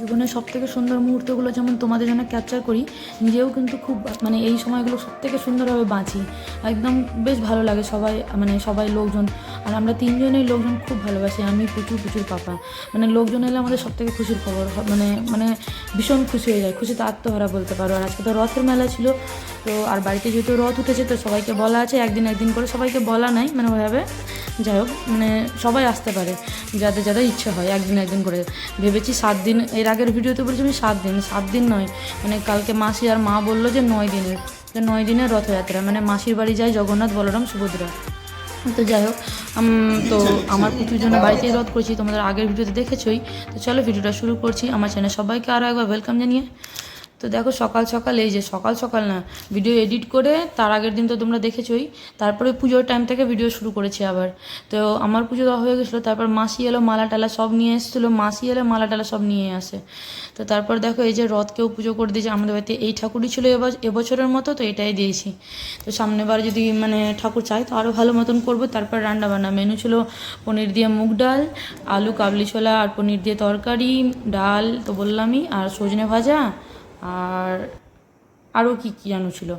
জীবনের সব থেকে সুন্দর মুহূর্তগুলো যেমন তোমাদের জন্য ক্যাপচার করি, নিজেও কিন্তু খুব মানে এই সময়গুলো সব থেকে সুন্দরভাবে বাঁচি। একদম বেশ ভালো লাগে সবাই মানে সবাই লোকজন, আর আমরা তিনজনেই লোকজন খুব ভালোবাসি, আমি প্রচুর প্রচুর পাপা। মানে লোকজন এলে আমাদের সব থেকে খুশির খবর মানে মানে ভীষণ খুশি হয়ে যায়, খুশিতে আত্মহারা বলতে পারো। আর আজকে তো রথের মেলা ছিল, তো আর বাড়িতে যেহেতু রথ উঠেছে, তো সবাইকে বলা আছে, একদিন একদিন করে সবাইকে বলা নাই মানে ওইভাবে। যাই হোক মানে সবাই আসতে পারে, যাদের যাদের ইচ্ছে হয়, একদিন একদিন করে। ভেবেছি সাত দিন, এর আগের ভিডিওতে বলেছি আমি সাত দিন সাত দিন নয় মানে কালকে মাসি আর মা বলল যে নয় দিনের তো নয় দিনের রথযাত্রা মানে মাসির বাড়ি যায় জগন্নাথ, বলরাম, সুভদ্রা। তো যাই হোক তো আমার পুজোর জন্য বাড়িতেই রথ করছি, তোমাদের আগের ভিডিওতে দেখেছোই। তো চলো, ভিডিওটা শুরু করছি। আমার চ্যানেল সবাইকে আরও একবার ওয়েলকাম জানিয়ে। তো দেখো সকাল সকাল, এই যে সকাল সকাল না ভিডিও এডিট করে তার আগের দিন তো তোমরা দেখেছোই। তারপরে পুজোর টাইম থেকে ভিডিও শুরু করেছি আবার। তো আমার পুজো দেওয়া হয়ে গেছিল, তারপর মাসি এলো, মালা টালা সব নিয়ে এসেছিল, মাসি এলো মালা টালা সব নিয়ে আসে। তো তারপর দেখো এই যে রথকেও পুজো করে দিয়েছে, আমাদের বাড়িতে এই ঠাকুরই ছিল এবছ- এবছরের মতো, তো এটাই দিয়েছি। তো সামনেবার যদি মানে ঠাকুর চাই তো আরও ভালো মতন করব। তারপর রান্না বান্না মেনু ছিল পনির দিয়ে মুগ ডাল, আলু, কাবলি ছোলা, আর পনির দিয়ে তরকারি, ডাল তো বললামই, আর সজনে ভাজা আর আরও কী কী যেন ছিল।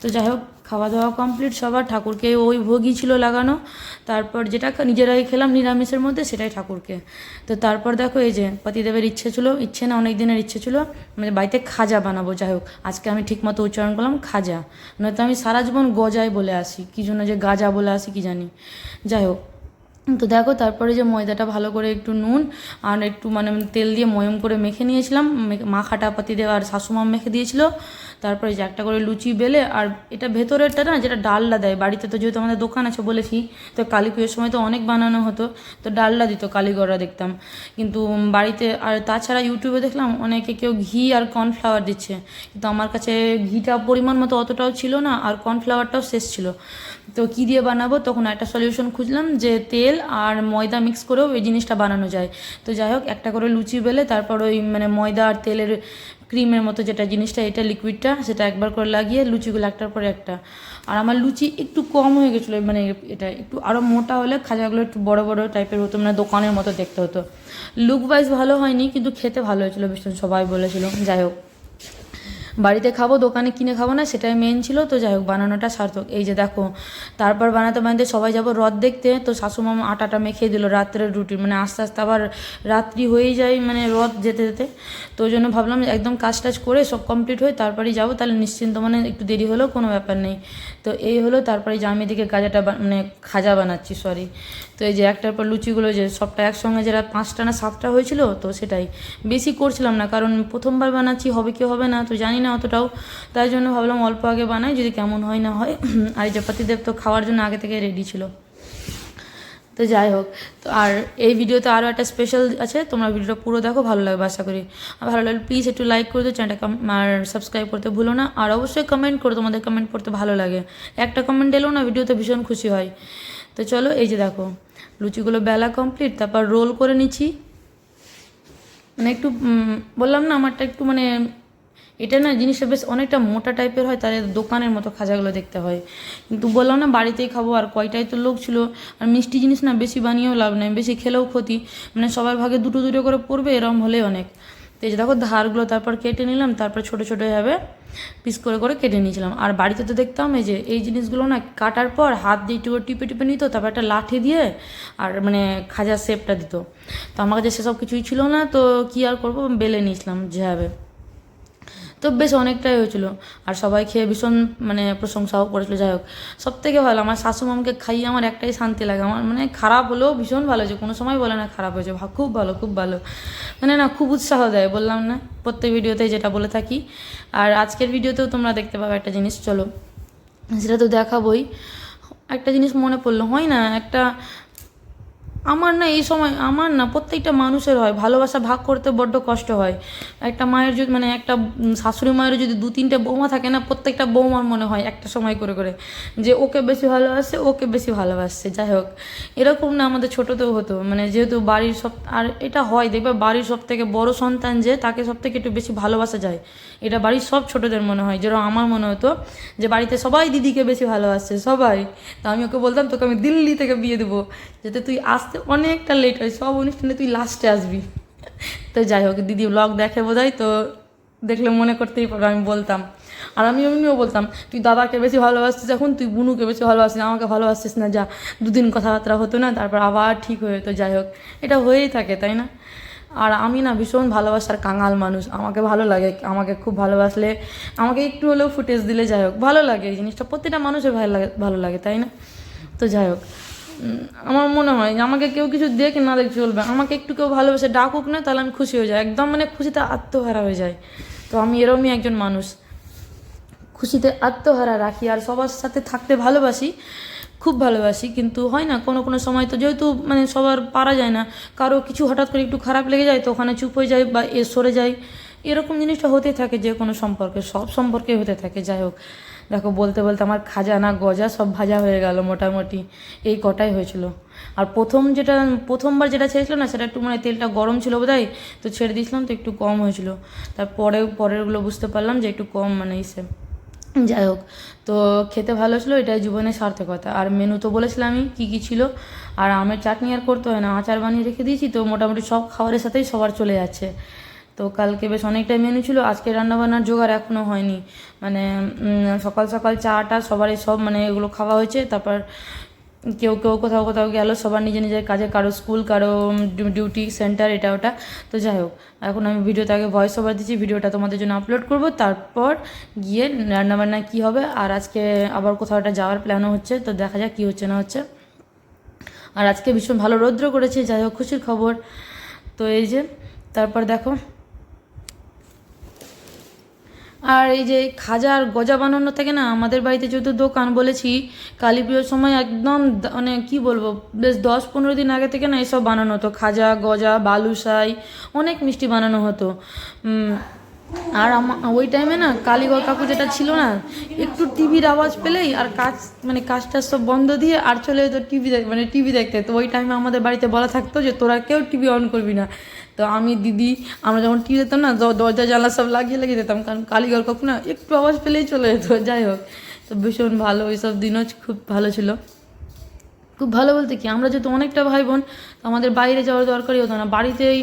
তো যাই হোক খাওয়া দাওয়া কমপ্লিট সবার ঠাকুরকে ওই ভোগই ছিল লাগানো। তারপর যেটা নিজেরাই খেলাম নিরামিষের মধ্যে সেটাই ঠাকুরকে। তো তারপর দেখো এই যে পতিদেবের ইচ্ছে ছিল, ইচ্ছে না অনেক দিনের ইচ্ছে ছিল মানে বাড়িতে খাজা বানাবো, যাই হোক। আজকে আমি ঠিকমতো উচ্চারণ করলাম খাজা। নয়তো আমি সারা জীবন গজাই বলে আসি, কী জন্য যে গাজা বলে আসি কি জানি। যাই হোক তো দেখো, তারপরে যে ময়দাটা ভালো করে একটু নুন আর একটু মানে তেল দিয়ে ময়ম করে মেখে নিয়েছিলাম। মাখাটা পাতি দেওয়া আর শাশুমা মেখে দিয়েছিল। তারপরে যে একটা করে লুচি বেলে, আর এটা ভেতরেরটা না যেটা ডালটা দেয়, বাড়িতে তো যেহেতু আমাদের দোকান আছে বলেছি, তো কালী পুজোর সময় তো অনেক বানানো হতো, তো ডালটা দিত কালীগড়া দেখতাম। কিন্তু বাড়িতে, আর তাছাড়া ইউটিউবে দেখলাম অনেকে কেউ ঘি আর কর্নফ্লাওয়ার দিচ্ছে, কিন্তু আমার কাছে ঘিটা পরিমাণ মতো অতটাও ছিল না, আর কর্নফ্লাওয়ারটাও শেষ ছিল। তো কী দিয়ে বানাবো, তখন একটা সলিউশন খুঁজলাম যে তেল আর ময়দা মিক্স করেও এই জিনিসটা বানানো যায়। তো যাই হোক, একটা করে লুচি বেলে, তারপর ওই মানে ময়দা আর তেলের ক্রিমের মতো যেটা জিনিসটা, এটা লিকুইডটা সেটা একবার করে লাগিয়ে লুচিগুলো একটার পরে একটা। আর আমার লুচি একটু কম হয়ে গেছিল মানে এটা একটু আরও মোটা হলে খাজাগুলো একটু বড় বড় টাইপের হতো মানে দোকানের মতো দেখতে হতো। লুক ওয়াইজ ভালো হয়নি, কিন্তু খেতে ভালো হয়েছিলো, ভীষণ সবাই বলেছিল। যাই হোক। বাড়িতে খাব, দোকানে কিনে খাব না, সেটাই মেন ছিল। তো যাই হোক, বানানোটা সার্থক। এই যে দেখো, তারপর বানাতে বানাতে সবাই যাব রথ দেখতে। তো শাশুমাম আটাটা মেখে দিল রাত্রের রুটি। মানে আস্তে আস্তে আবার রাত্রি হয়েই যায় মানে রথ যেতে যেতে। তো ওই জন্য ভাবলাম একদম কাজ টাজ করে সব কমপ্লিট হয়ে তারপরেই যাব। তাহলে নিশ্চিন্ত মানে একটু দেরি হলেও কোনো ব্যাপার নেই। তো এই হলো, তারপরে যে আমি এদিকে গাজাটা মানে খাজা বানাচ্ছি সরি তো এই যে একটার পর লুচিগুলো, যে সবটা একসঙ্গে যেটা পাঁচটা না সাতটা হয়েছিল, তো সেটাই। বেশি করছিলাম না, কারণ প্রথমবার বানাচ্ছি, হবে কি হবে না, তো জানি না। অতটাও। তাই জন্য ভাবলাম অল্প আগে বানাই, যদি কেমন হয় না হয়। আর এই যে পতিদেব তো খাওয়ার জন্য আগে থেকে রেডি ছিল। তো যাই হোক, তো আর এই ভিডিওতে আরও একটা স্পেশাল আছে, তোমরা ভিডিওটা পুরো দেখো, ভালো লাগবে আশা করি। আর ভালো লাগলে প্লিজ একটু লাইক করে দিও চ্যানেলটা আর সাবস্ক্রাইব করতে ভুলো না। আর অবশ্যই কমেন্ট করো, তোমাদের কমেন্ট পড়তে ভালো লাগে। একটা কমেন্ট এলেও না, ভিডিওতে ভীষণ খুশি হয়। তো চলো, এই যে দেখো, লুচিগুলো বেলা কমপ্লিট তারপর রোল করে নিচ্ছি। মানে একটু বললাম না, আমারটা একটু মানে এটা না জিনিসটা বেশ অনেকটা মোটা টাইপের হয় তাদের দোকানের মতো খাজাগুলো দেখতে হয়। কিন্তু বললাম না, বাড়িতেই খাব, আর কয়টাই তো লোক ছিল। আর মিষ্টি জিনিস না বেশি বানিয়েও লাভ নেই, বেশি খেলেও ক্ষতি। মানে সবার ভাগে দুটো দুটো করে পড়বে, এরম হলেই অনেক। তো এই যে দেখো, ধারগুলো তারপর কেটে নিলাম, তারপর ছোটো ছোটো হবে পিস করে করে কেটে নিয়েছিলাম। আর বাড়িতে তো দেখতাম, এই যে এই জিনিসগুলো না কাটার পর হাত দিয়ে একটু টিপে টিপে নিত, তারপর একটা লাঠি দিয়ে আর মানে খাজার শেপটা দিত। তো আমার কাছে সেসব কিছুই ছিল না, তো কি আর করব? বেলে নিয়েছিলাম যেভাবে। তো বেশ অনেকটাই হয়েছিল। আর সবাই খেয়ে ভীষণ মানে প্রশংসাও করেছিল। যাই হোক সব থেকে ভালো, আমার শাশুমামকে খাইয়ে আমার একটাই শান্তি লাগে। আমার মানে খারাপ হলেও ভীষণ ভালো হয়েছে। কোনো সময় বলে না খারাপ হয়েছে। খুব ভালো খুব ভালো। মানে না, খুব উৎসাহ দেয়। বললাম না, প্রত্যেক ভিডিওতে যেটা বলে থাকি। আর আজকের ভিডিওতেও তোমরা দেখতে পাবে একটা জিনিস। চলো, সেটা তো দেখাবই। একটা জিনিস মনে পড়ল, হয় না? একটা আমার না এই সময়, আমার না প্রত্যেকটা মানুষের হয়, ভালোবাসা ভাগ করতে বড্ড কষ্ট হয়। একটা মায়ের যদি মানে একটা শাশুড়ি মায়ের যদি দু তিনটে বৌমা থাকে না, প্রত্যেকটা বৌমার মনে হয় একটা সময় করে করে যে ওকে বেশি ভালোবাসে, ওকে বেশি ভালোবাসছে যাই হোক। এরকম না আমাদের ছোটোতেও হতো মানে যেহেতু বাড়ির সব, আর এটা হয়, দেখবে বাড়ির সব থেকে বড় সন্তান যে, তাকে সব থেকে একটু বেশি ভালোবাসা যায়। এটা বাড়ির সব ছোটোদের মনে হয়, যেরকম আমার মনে হতো যে বাড়িতে সবাই দিদিকে বেশি ভালোবাসছে সবাই। তো আমি ওকে বলতাম, তোকে আমি দিল্লি থেকে বিয়ে দেবো, যাতে তুই আসতে অনেকটা লেট হয়, সব অনুষ্ঠানে তুই লাস্টে আসবি। তো যাই হোক, দিদি ব্লগ দেখে বোধহয় তো, দেখলে মনে করতেই পারবে, আমি বলতাম। আর আমি এমনিও বলতাম, তুই দাদাকে বেশি ভালোবাসছিস এখন, তুই বুনুকে বেশি ভালোবাসিস আমাকে ভালোবাসছিস না, যা। দুদিন কথাবার্তা হতো না, তারপর আবার ঠিক হয়ে তো যাই হোক। এটা হয়েই থাকে, তাই না? আর আমি না ভীষণ ভালোবাসার কাঙাল মানুষ, আমাকে ভালো লাগে, আমাকে খুব ভালোবাসলে, আমাকে একটু হলেও ফুটেজ দিলে যাই হোক, ভালো লাগে এই জিনিসটা। প্রত্যেকটা মানুষের ভালো লাগে ভালো লাগে, তাই না? তো যাই হোক। আমার মনে হয় যে আমাকে কেউ কিছু দেখ, না দেখ চলবে। আমাকে একটু কেউ ভালোবেসে ডাকুক না, তাহলে আমি খুশি হয়ে যাই। একদম মানে খুশিতে আত্মহারা হয়ে যায় তো আমি এরমই একজন মানুষ। খুশিতে আত্মহারা রাখি আর সবার সাথে থাকতে ভালোবাসি, খুব ভালোবাসি। কিন্তু হয় না, কোনো কোনো সময় তো যেহেতু মানে সবার পারা যায় না, কারও কিছু হঠাৎ করে একটু খারাপ লেগে যায়, তো ওখানে চুপ হয়ে যায় বা এ সরে যায় এরকম জিনিসটা হতেই থাকে যে কোনো সম্পর্কে, সব সম্পর্কে হতে থাকে, যাই হোক। দেখো, বলতে বলতে আমার খাজানা, গজা সব ভাজা হয়ে গেল মোটামুটি। এই কটাই হয়েছিল। আর প্রথম যেটা, প্রথমবার যেটা ছেড়েছিল না, সেটা একটু মানে তেলটা গরম ছিল বোধহয়, তো ছেড়ে দিয়েছিলাম, তো একটু কম হয়েছিল। তারপরে পরেরগুলো বুঝতে পারলাম যে একটু কম মানে ইসে। যাই হোক, তো খেতে ভালো ছিল, এটাই জীবনের সার্থকতা। আর মেনু তো বলেছিলাম আমি, কী কী ছিল। আর আমের চাটনি আর করতে হয় না, আচার বানিয়ে রেখে দিয়েছি, তো মোটামুটি সব খাবারের সাথেই সবার চলে যাচ্ছে। তো কালকে বেশ অনেকটাই মেনু ছিল আজকে রান্নাবান্নার জোগাড় এখনও হয়নি। মানে সকাল সকাল চাটা, সবারই সব মানে এগুলো খাওয়া হয়েছে, তারপর কেউ কেউ কোথাও কোথাও গেল, সবার নিজের নিজের কাজে, কারও স্কুল, কারও ডিউটি সেন্টার, এটা ওটা। তো যাই হোক, এখন আমি ভিডিওতে আগে ভয়েস ওভার দিচ্ছি, ভিডিওটা তোমাদের জন্য আপলোড করব, তারপর গিয়ে রান্নাবান্না কী হবে, আর আজকে আবার কোথাও একটা যাওয়ার প্ল্যানও হচ্ছে, তো দেখা যাক কী হচ্ছে না হচ্ছে। আর আজকে ভীষণ ভালো রৌদ্র করেছে, যাই হোক, খুশির খবর। তো এই যে, তারপর দেখো আর এই যে খাজার গজা বানানো থেকে না আমাদের বাড়িতে যেহেতু দোকান বলেছি, কালী পুজোর সময় একদম মানে কি বলব, বেশ দশ পনেরো দিন আগে থেকে না এসব বানানো হতো। খাজা, গজা, বালুশাই, অনেক মিষ্টি বানানো হতো। আর আমা, ওই টাইমে না কালীগড় কাকু যেটা ছিল না, একটু টিভির আওয়াজ পেলেই আর কাজ মানে কাজটা সব বন্ধ দিয়ে আর চলে যেত টিভি দেখ মানে টিভি দেখতে। তো ওই টাইমে আমাদের বাড়িতে বলা থাকতো যে, তোরা কেউ টিভি অন করবি না। তো আমি, দিদি, আমরা যখন টিভি দেখতাম না দরজা, জানলা সব লাগিয়ে লাগিয়ে দিতাম। কারণ কালীগড় কাকু না একটু আওয়াজ পেলেই চলে যেত। যাই হোক, তো ভীষণ ভালো, ওইসব দিনও খুব ভালো ছিল। খুব ভালো বলতে কি, আমরা যেহেতু অনেকটা ভাই বোন আমাদের বাইরে যাওয়ার দরকারই হতো না। বাড়িতেই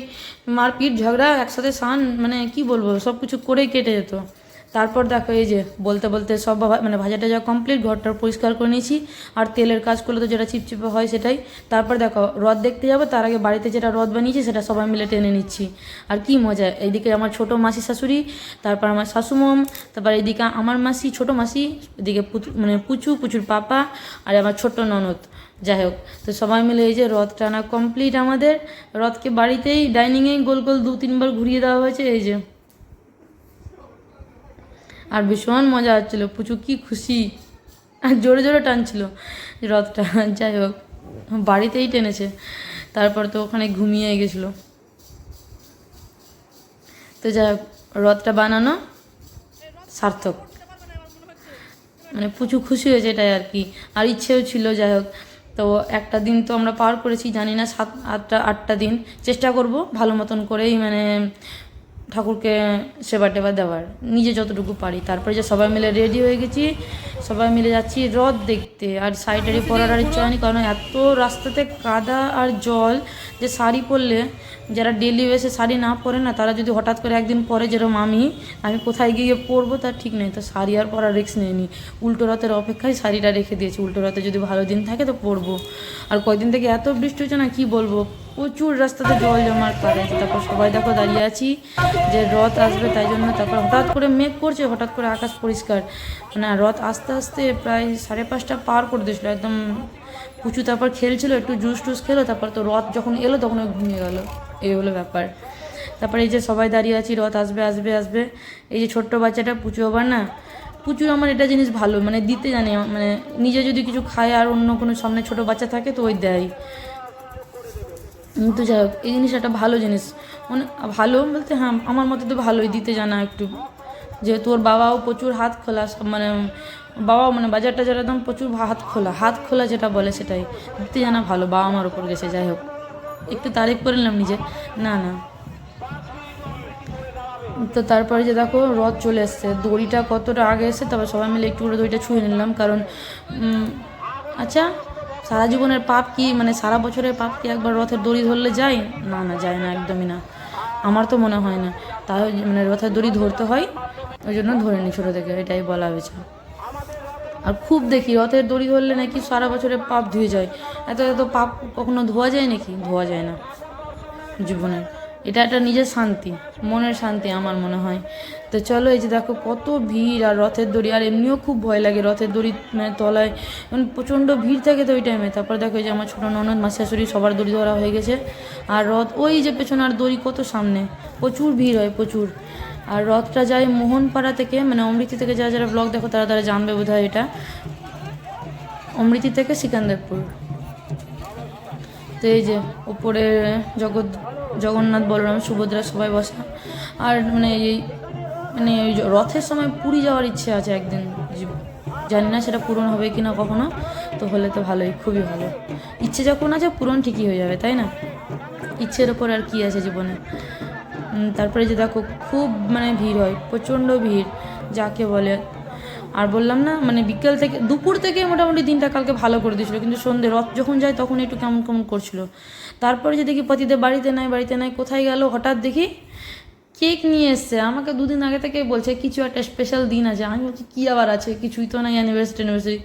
মারপিট, ঝগড়া, একসাথে সান মানে কি বলব সব কিছু করেই কেটে যেত। তারপর দেখো এই যে বলতে বলতে সব মানে ভাজাটা যা কমপ্লিট ঘরটা পরিষ্কার করে নিয়েছি। আর তেলের কাজ করলে তো যেটা চিপচিপে হয় সেটাই। তারপর দেখো রদ দেখতে যাব, তার আগে বাড়িতে যেটা রদ বানিয়েছি সেটা সবাই মিলে টেনে নিচ্ছি। আর কি মজা, এইদিকে আমার ছোট মাসি শাশুড়ি, তারপর আমার শাশুমম, তারপর এইদিকে আমার মাসি, ছোট মাসি, এদিকে মানে পুচু, পুচুর পাপা, আর আমার ছোট্ট ননদ। যাই হোক, তো সবাই মিলে এই যে রথ টানা কমপ্লিট আমাদের। রথকে বাড়িতেই ডাইনিংয়েই গোল গোল দু তিনবার ঘুরিয়ে দেওয়া হয়েছে, এই যে। আর ভীষণ মজা হচ্ছিল পুচু কি খুশি। আর জোরে জোরে টানছিল রথটা, যাই হোক, বাড়িতেই টেনেছে। তারপর তো ওখানে ঘুমিয়ে গেছিল। তো যাই হোক, রথটা বানানো সার্থক। মানে প্রচুর খুশি হয়েছে এটাই আর কি। আর ইচ্ছেও ছিল, যাই হোক। তো একটা দিন তো আমরা পার করেছি, জানি না সাত, আটটা আটটা দিন। চেষ্টা করব ভালো মতন করেই মানে ঠাকুরকে সেবা টেবা দেওয়ার, নিজে যতটুকু পারি। তারপরে যে সবাই মিলে রেডি হয়ে গেছি, সবাই মিলে যাচ্ছি রথ দেখতে। আর সাইডারি পরার আর ইচ্ছা হয়নি, কারণ এত রাস্তাতে কাদা আর জল, যে শাড়ি পরলে যারা ডেলি বেসে শাড়ি না পরে না, তারা যদি হঠাৎ করে একদিন পরে যেরকম আমি আমি কোথায় গিয়ে পরবো তার ঠিক নেই। তো শাড়ি আর পরার রিক্স নেয়নি উল্টো রথের অপেক্ষায় শাড়িটা রেখে দিয়েছি। উল্টো রথে যদি ভালো দিন থাকে তো পরবো। আর কয়দিন থেকে এত বৃষ্টি হচ্ছে না, কি বলব? প্রচুর রাস্তাতে জল জমার কারণে তারপর সবাই দেখো দাঁড়িয়ে আছি যে রথ আসবে, তাই জন্য তারপর হঠাৎ করে মেঘ করছে, হঠাৎ করে আকাশ পরিষ্কার। মানে রথ আস্তে আস্তে প্রায় সাড়ে পাঁচটা পার করে দিয়েছিলো, একদম পুচু তারপর খেলছিল, একটু জুস টুস খেলো, তারপর তো রথ যখন এলো তখন ঘুমিয়ে গেল। এই হলো ব্যাপার। তারপরে এই যে সবাই দাঁড়িয়ে আছি, রথ আসবে আসবে আসবে। এই যে ছোট্ট বাচ্চাটা, পুচু আবার না প্রচুর আমার এটা জিনিস ভালো মানে দিতে জানে মানে নিজে যদি কিছু খায় আর অন্য কোনো সামনে ছোট বাচ্চা থাকে তো ওই দেয়। কিন্তু যাই হোক, এই জিনিসটা একটা ভালো জিনিস। মানে ভালো বলতে হ্যাঁ আমার মতে তো ভালোই, দিতে জানা একটু। যেহেতু ওর বাবাও প্রচুর হাত খোলা মানে বাবাও মানে বাজার টাজার একদম প্রচুর হাত খোলা হাত খোলা যেটা বলে সেটাই। দিতে জানা ভালো, বাবা আমার উপর গেছে, যাই হোক। একটু তারিফ করে নিলাম নিজে। না না। তো তারপরে যে দেখো, রথ চলে এসছে। দড়িটা কতটা আগে এসে তারপর সবাই মিলে একটু করে দড়িটা ছুঁয়ে নিলাম, কারণ আচ্ছা সারা জীবনের পাপ কি মানে সারা বছরের পাপ কি একবার রথের দড়ি ধরলে যায়? না না, যায় না, একদমই না। আমার তো মনে হয় না। তাই মানে রথের দড়ি ধরতে হয়, ওই জন্য ধরে নি ছোটো থেকে, এটাই বলা হয়েছে। আর খুব দেখি, রথের দড়ি ধরলে নাকি সারা বছরের পাপ ধুয়ে যায়। এত এত পাপ কখনো ধোয়া যায় নাকি? ধোয়া যায় না। জীবনের। এটা একটা নিজের শান্তি, মনের শান্তি আমার মনে হয়। তো চলো এই যে দেখো কত ভিড় আর রথের দড়ি, আর এমনিও খুব ভয় লাগে রথের দড়ি মানে তলায় মানে প্রচণ্ড ভিড় থাকে তো ওই টাইমে তারপর দেখো এই যে আমার ছোটো ননদ মাসি শাশুড়ি সবার দড়ি ধরা হয়ে গেছে। আর রথ, ওই যে পেছনে আর দড়ি কত সামনে, প্রচুর ভিড় হয়, প্রচুর। আর রথটা যায় মোহনপাড়া থেকে মানে অমৃতি থেকে যারা যারা ব্লগ দেখো তারা তারা জানবে বোধ এটা। অমৃতি থেকে সিকান্দারপুর। তো এই যে উপরে জগৎ জগন্নাথ, বলরাম, সুভদ্রা সবাই বসা। আর মানে এই মানে ওই রথের সময় পুরী যাওয়ার ইচ্ছে আছে একদিন। জানি না সেটা পূরণ হবে কি না কখনো, তো হলে তো ভালোই, খুবই ভালো। ইচ্ছে যখন আছে, পূরণ ঠিকই হয়ে যাবে, তাই না? ইচ্ছের ওপর আর কি আছে জীবনে? তারপরে যে দেখো, খুব মানে ভিড় হয়, প্রচণ্ড ভিড়, যাকে বলে আর বললাম না মানে বিকেল থেকে, দুপুর থেকে মোটামুটি দিনটা কালকে ভালো করে দিয়েছিলো, কিন্তু সন্ধে, রথ যখন যায় তখন একটু কেমন কেমন করছিল। তারপরে যে দেখি পতিদের বাড়িতে নাই বাড়িতে নাই, কোথায় গেল? হঠাৎ দেখি কেক নিয়ে এসছে। আমাকে দুদিন আগে থেকে বলছে, কিছু একটা স্পেশাল দিন আছে। আমি বলছি, কী আবার আছে? কিছুই তো নাই অ্যানিভার্সারি অ্যানিভার্সারি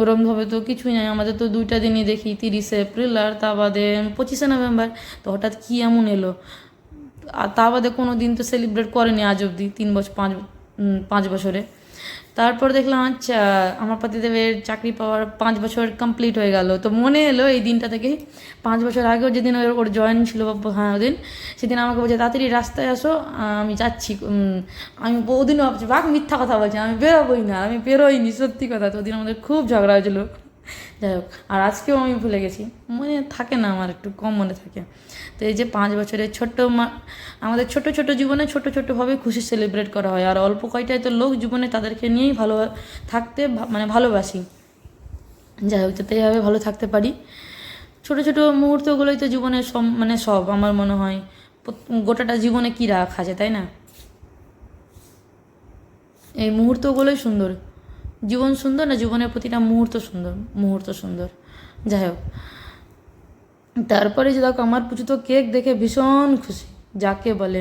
ওরমভাবে তো কিছুই নাই। আমাদের তো দুইটা দিনই দেখি, তিরিশে এপ্রিল আর তা বাদে পঁচিশে নভেম্বর। তো হঠাৎ কী এমন এলো? আর তা বাদে কোনো দিন তো সেলিব্রেট করেনি আজ অবধি, তিন বছর পাঁচ পাঁচ বছরে। তারপর দেখলাম আচ্ছা আমার পতিদেবের চাকরি পাওয়ার পাঁচ বছর কমপ্লিট হয়ে গেল। তো মনে এলো এই দিনটা থেকে, পাঁচ বছর আগেও যেদিন ওর ওর জয়েন ছিল হ্যাঁ ওদিন সেদিন আমাকে বলছে, তাড়াতাড়ি রাস্তায় আসো, আমি যাচ্ছি। আমি ওদিনও ভাবছি বাঘ মিথ্যা কথা বলছি, আমি বেরোবই না, আমি বেরোইনি, সত্যি কথা। তো ওদিন আমাদের খুব ঝগড়া হয়েছিল। যাই হোক, আর আজকেও আমি ভুলে গেছি। মনে থাকে না আমার একটু, কম মনে থাকে। তো এই যে পাঁচ বছরের ছোট্ট আমাদের ছোট ছোট জীবনে ছোট ছোটোভাবে খুশি সেলিব্রেট করা হয়। আর অল্প কয়টাই তো লোক জীবনে তাদেরকে নিয়েই ভালো থাকতে মানে ভালোবাসি। যাই হোক, যাতে এইভাবে ভালো থাকতে পারি। ছোট ছোট মুহূর্তগুলোই তো জীবনের সব মানে সব, আমার মনে হয়। গোটাটা জীবনে কী রাখা আছে তাই না? এই মুহূর্তগুলোই সুন্দর। জীবন সুন্দর না জীবনের প্রতিটা মুহূর্ত সুন্দর মুহূর্ত সুন্দর। যাই হোক, তারপরে যে দেখো আমার পুজো তো কেক দেখে ভীষণ খুশি, যাকে বলে।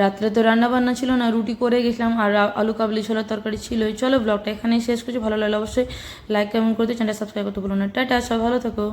রাত্রে তো রান্নাবান্না ছিল না, রুটি করে গেছিলাম, আর আলু কাবলি ছোলার তরকারি ছিলই। চলো ব্লগটা এখানেই শেষ করছি, ভালো লাগলে অবশ্যই লাইক কমেন্ট করতে চ্যানেলটা সাবস্ক্রাইব করতে ভুলো না। টাটা সব ভালো থাকো।